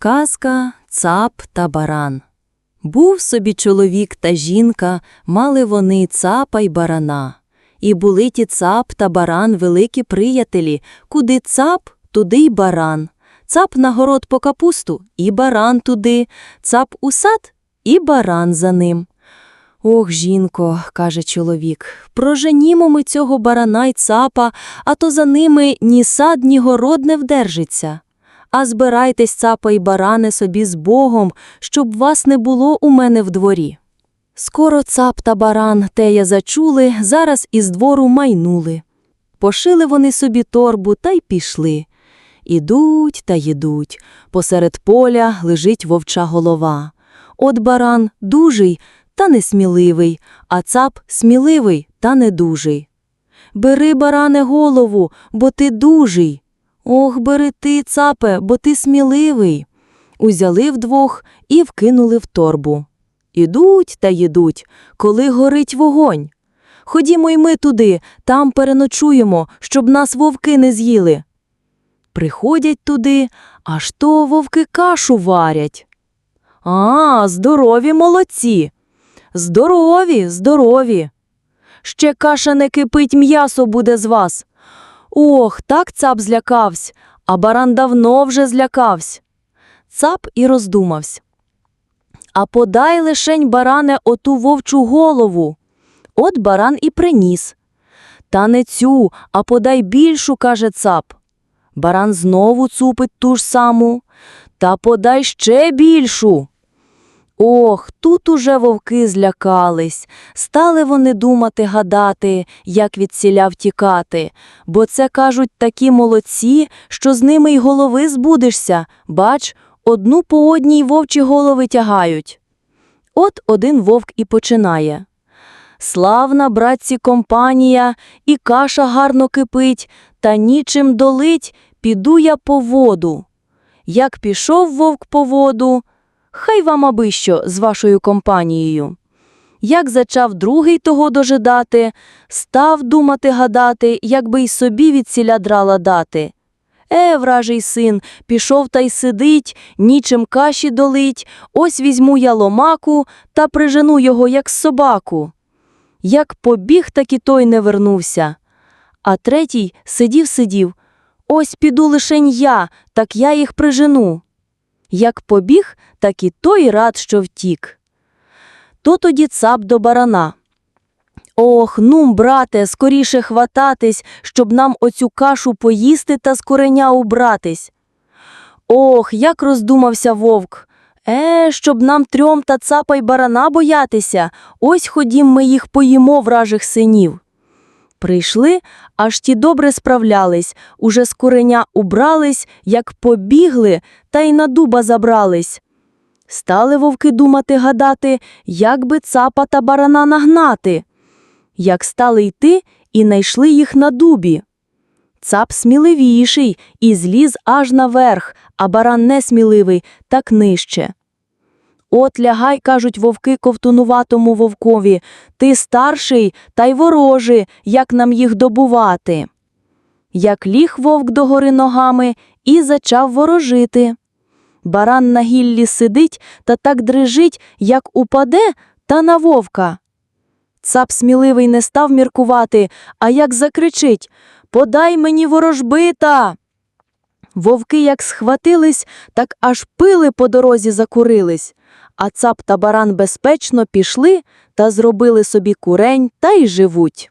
Казка Цап та баран. Був собі чоловік та жінка, мали вони цапа й барана. І були ті цап та баран великі приятелі, куди цап, туди й баран. Цап на город по капусту, і баран туди, цап у сад, і баран за ним. Ох, жінко, каже чоловік, проженімо ми цього барана й цапа, а то за ними ні сад, ні город не вдержиться. А збирайтесь, цапа й баране, собі з Богом, щоб вас не було у мене в дворі. Скоро цап та баран тея зачули, зараз із двору майнули. Пошили вони собі торбу та й пішли. Ідуть та їдуть. Посеред поля лежить вовча голова. От баран дужий та несміливий, а цап сміливий та недужий. Бери, баране, голову, бо ти дужий. Ох, бери ти, цапе, бо ти сміливий. Узяли вдвох і вкинули в торбу. Ідуть та їдуть, коли горить вогонь. Ходімо й ми туди, там переночуємо, щоб нас вовки не з'їли. Приходять туди, аж то вовки кашу варять. А, здорові молодці. Здорові, здорові. Ще каша не кипить, м'ясо буде з вас. Ох, так цап злякавсь, а баран давно вже злякавсь. Цап і роздумавсь. А подай лишень, баране, оту вовчу голову. От баран і приніс. Та не цю, а подай більшу, каже цап. Баран знову цупить ту ж саму. Та подай ще більшу. Ох, тут уже вовки злякались. Стали вони думати гадати, як від сіля втікати, бо це, кажуть, такі молодці, що з ними й голови збудешся. Бач, одну по одній вовчі голови тягають. От один вовк і починає. Славна, братці, компанія, і каша гарно кипить, та нічим долить, піду я по воду. Як пішов вовк по воду, хай вам аби що з вашою компанією. Як зачав другий того дожидати, став думати гадати, як би й собі від сіля драла дати. Е, вражий син, пішов та й сидить, нічим каші долить, ось візьму я ломаку та прижену його, як собаку. Як побіг, так і той не вернувся. А третій сидів-сидів. Ось піду лишень я, так я їх прижену. Як побіг, так і той рад, що втік. То тоді цап до барана. Ох, ну, брате, скоріше хвататись, щоб нам оцю кашу поїсти та з кореня убратись. Ох, як роздумався вовк. Е, щоб нам трьом та цапа й барана боятися, ось ходім ми їх поїмо вражих синів. Прийшли, аж ті добре справлялись, уже з кореня убрались, як побігли, та й на дуба забрались. Стали вовки думати гадати, як би цапа та барана нагнати. Як стали йти, і найшли їх на дубі. Цап сміливіший і зліз аж наверх, а баран несміливий, так нижче. От лягай, кажуть вовки ковтунуватому вовкові, ти старший та й ворожий, як нам їх добувати. Як ліг вовк догори ногами і зачав ворожити. Баран на гіллі сидить та так дрижить, як упаде, та на вовка. Цап сміливий не став міркувати, а як закричить Подай мені ворожбита. Вовки як схватились, так аж пили по дорозі закурились, а цап та баран безпечно пішли та зробили собі курень та й живуть.